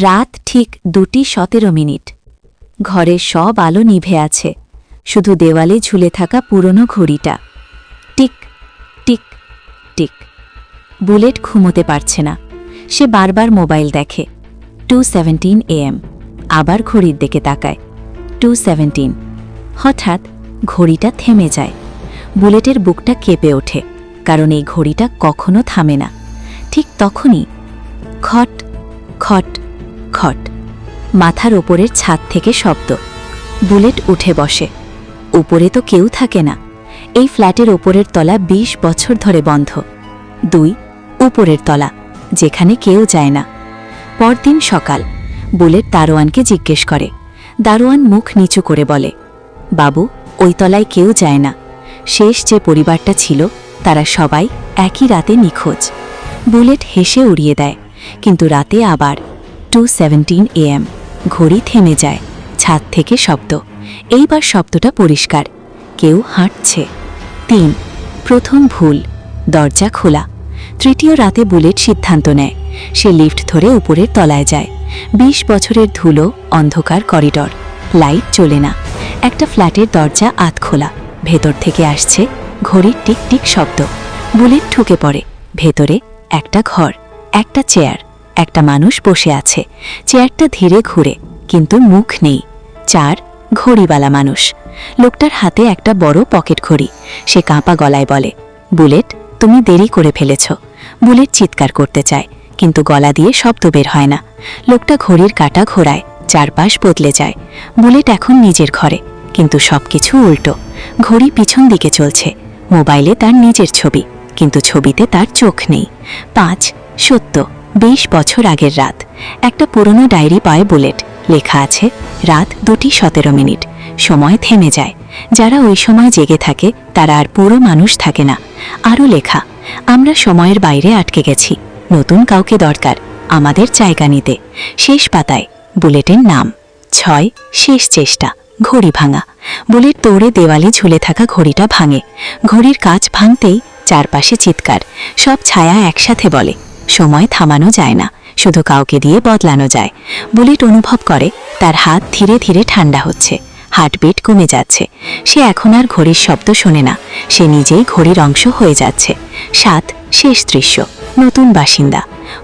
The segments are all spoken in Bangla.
রাত ঠিক দুটি সতেরো মিনিট। ঘরের সব আলো নিভে আছে। শুধু দেওয়ালে ঝুলে থাকা পুরনো ঘড়িটা। Tick tick tick. বুলেট ঘুমোতে পারছে না। সে বারবার মোবাইল দেখে। টু সেভেন্টিন এএম আবার ঘড়ির দিকে তাকায়। টু সেভেন্টিন হঠাৎ ঘড়িটা থেমে যায়। বুলেটের বুকটা কেঁপে ওঠে, কারণ এই ঘড়িটা কখনো থামে না। ঠিক তখনই খট খট খট মাথার ওপরের ছাদ থেকে শব্দ। বুলেট উঠে বসে। উপরে তো কেউ থাকে না। এই ফ্ল্যাটের ওপরের তলা ২০ বছর ধরে বন্ধ। দুই, উপরের তলা, যেখানে কেউ যায় না। পরদিন সকাল, বুলেট দারোয়ানকে জিজ্ঞেস করে। দারোয়ান মুখ নিচু করে বলে, বাবু, ওই তলায় কেউ যায় না। শেষ যে পরিবারটা ছিল, তারা সবাই একই রাতে নিখোঁজ। বুলেট হেসে উড়িয়ে দেয়, কিন্তু রাতে আবার টু সেভেন্টিন এএম ঘড়ি থেমে যায়, ছাদ থেকে শব্দ। এইবার শব্দটা পরিষ্কার। কেউ হাঁটছে। তিন, প্রথম ভুল, দরজা খোলা। তৃতীয় রাতে বুলেট সিদ্ধান্ত নেয়। সে লিফট ধরে উপরের তলায় যায়। বিশ বছরের ধুলো, অন্ধকার করিডর। লাইট চলে না। একটা ফ্ল্যাটের দরজা আত খোলা। ভেতর থেকে আসছে ঘড়ির টিক টিক শব্দ। বুলেট ঠুকে পড়ে। ভেতরে একটা ঘর, একটা চেয়ার। একটা মানুষ বসে আছে। চেয়ারটা ধীরে ঘুরে, কিন্তু মুখ নেই। চার, ঘড়িওয়ালা মানুষ। লোকটার হাতে একটা বড় পকেট ঘড়ি। সে কাঁপা গলায় বলে, বুলেট, তুমি দেরি করে ফেলেছ। বুলেট চিৎকার করতে চায়, কিন্তু গলা দিয়ে শব্দ বের হয় না। লোকটা ঘড়ির কাটা ঘোরায়, চারপাশ বদলে যায়। বুলেট এখন নিজের ঘরে, কিন্তু সবকিছু উল্টো। ঘড়ি পিছন দিকে চলছে। মোবাইলে তার নিজের ছবি, কিন্তু ছবিতে তার চোখ নেই। পাঁচ, সত্য। বিশ বছর আগের রাত। একটা পুরনো ডায়েরি পায় বুলেট। লেখা আছে, রাত দুটি সতেরো মিনিট। সময় থেমে যায়। যারা ওই সময় জেগে থাকে, তারা আর পুরো মানুষ থাকে না। আরও লেখা, আমরা সময়ের বাইরে আটকে গেছি। নতুন কাউকে দরকার। আমাদের জায়গা নিতে। শেষ পাতায়, বুলেটের নাম। ছয়, শেষ চেষ্টা। ঘড়ি ভাঙা। বুলেট দৌড়ে দেওয়ালে ঝুলে থাকা ঘড়িটা ভাঙে। ঘড়ির কাজ ভাঙতেই চারপাশে চিৎকার। সব ছায়া একসাথে বলে সময় থামানো যায় না, শুধু কাউকে দিয়ে বদলানো যায়। বুলেট অনুভব করে, তার হাত ধীরে ধীরে ঠান্ডা হচ্ছে, হার্টবিট কমে যাচ্ছে। সে এখন আর ঘড়ির শব্দ শোনে না, সে নিজেই ঘড়ির অংশ হয়ে যাচ্ছে। সাত, শেষ দৃশ্য, নতুন বাসিন্দা।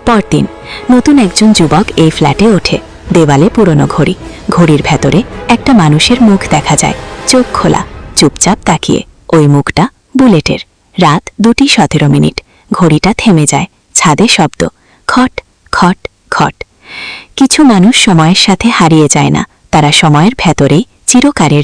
পরদিন, নতুন একজন যুবক এই ফ্ল্যাটে ওঠে, দেওয়ালে পুরনো ঘড়ি, ঘড়ির ভেতরে একটা মানুষের মুখ দেখা যায়, চোখ খোলা, চুপচাপ তাকিয়ে, ওই মুখটা বুলেটের। রাত দুটি সতেরো মিনিট, ঘড়িটা থেমে যায়। ছাদে শব্দ। খট খট খট। কিছু মানুষ সময়ের সাথে হারিয়ে যায় না। তারা সময়ের ভেতরে চিরকারের